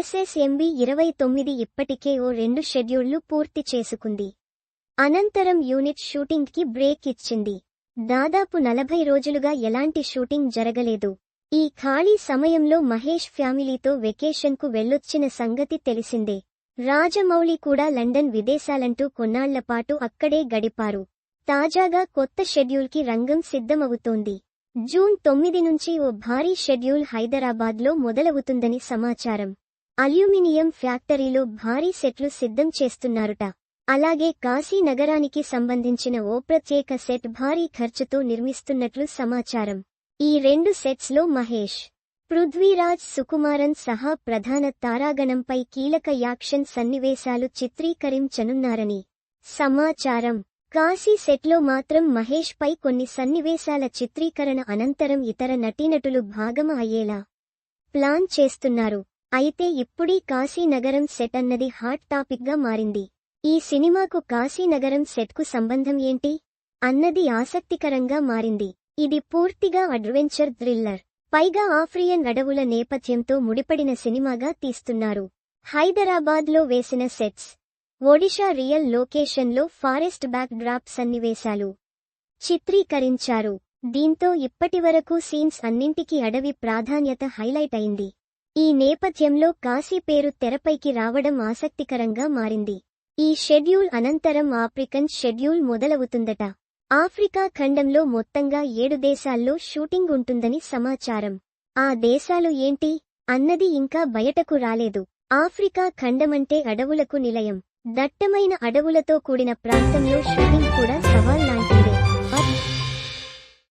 SSMB ఇరవై తొమ్మిది ఇప్పటికే ఓ రెండు షెడ్యూళ్ళు పూర్తి చేసుకుంది. అనంతరం యూనిట్ షూటింగ్కి బ్రేక్ ఇచ్చింది. దాదాపు నలభై రోజులుగా ఎలాంటి షూటింగ్ జరగలేదు. ఈ ఖాళీ సమయంలో మహేష్ ఫ్యామిలీతో వెకేషన్కు వెళ్ళొచ్చిన సంగతి తెలిసిందే. రాజమౌళి కూడా లండన్ విదేశాలంటూ కొన్నాళ్ళపాటు అక్కడే గడిపారు. తాజాగా కొత్త షెడ్యూల్కి రంగం సిద్ధమవుతోంది. జూన్ తొమ్మిది నుంచి ఓ భారీ షెడ్యూల్ హైదరాబాద్లో మొదలవుతుందని సమాచారం. అల్యూమినియం ఫ్యాక్టరీలో భారీ సెట్లు సిద్ధం చేస్తున్నారుట. అలాగే కాశీ నగరానికి సంబంధించిన ఓ ప్రత్యేక సెట్ భారీ ఖర్చుతో నిర్మిస్తున్నట్లు సమాచారం. ఈ రెండు సెట్స్లో మహేష్ పృథ్వీరాజ్ సుకుమారన్ సహా ప్రధాన తారాగణంపై కీలక యాక్షన్ సన్నివేశాలు చిత్రీకరించనున్నారని సమాచారం. కాశీ సెట్లో మాత్రం మహేష్ పై కొన్ని సన్నివేశాల చిత్రీకరణ అనంతరం ఇతర నటీనటులు భాగం అయ్యేలా ప్లాన్ చేస్తున్నారు. అయితే ఇప్పుడీ కాశీనగరం సెట్ అన్నది హాట్ టాపిక్గా మారింది. ఈ సినిమాకు కాశీనగరం సెట్కు సంబంధం ఏంటి? అన్నది ఆసక్తికరంగా మారింది. ఇది పూర్తిగా అడ్వెంచర్ థ్రిల్లర్. పైగా ఆఫ్రియన్ అడవుల నేపథ్యంతో ముడిపడిన సినిమాగా తీస్తున్నారు. హైదరాబాద్లో వేసిన సెట్స్. ఒడిషా రియల్ లొకేషన్లో ఫారెస్ట్ బ్యాక్ డ్రాప్ సన్నివేశాలు చిత్రీకరించారు. దీంతో ఇప్పటివరకు సీన్స్ అన్నింటికీ అడవి ప్రాధాన్యత హైలైట్ అయింది. ఈ నేపథ్యంలో కాశీ పేరు తెరపైకి రావడం ఆసక్తికరంగా మారింది. ఈ షెడ్యూల్ అనంతరం ఆఫ్రికన్ షెడ్యూల్ మొదలవుతుందట. ఆఫ్రికా ఖండంలో మొత్తంగా ఏడు దేశాల్లో షూటింగ్ ఉంటుందని సమాచారం. ఆ దేశాలు ఏంటి? అన్నది ఇంకా బయటకు రాలేదు. ఆఫ్రికా ఖండమంటే అడవులకు నిలయం. దట్టమైన అడవులతో కూడిన ప్రాంతంలో షూటింగ్ కూడా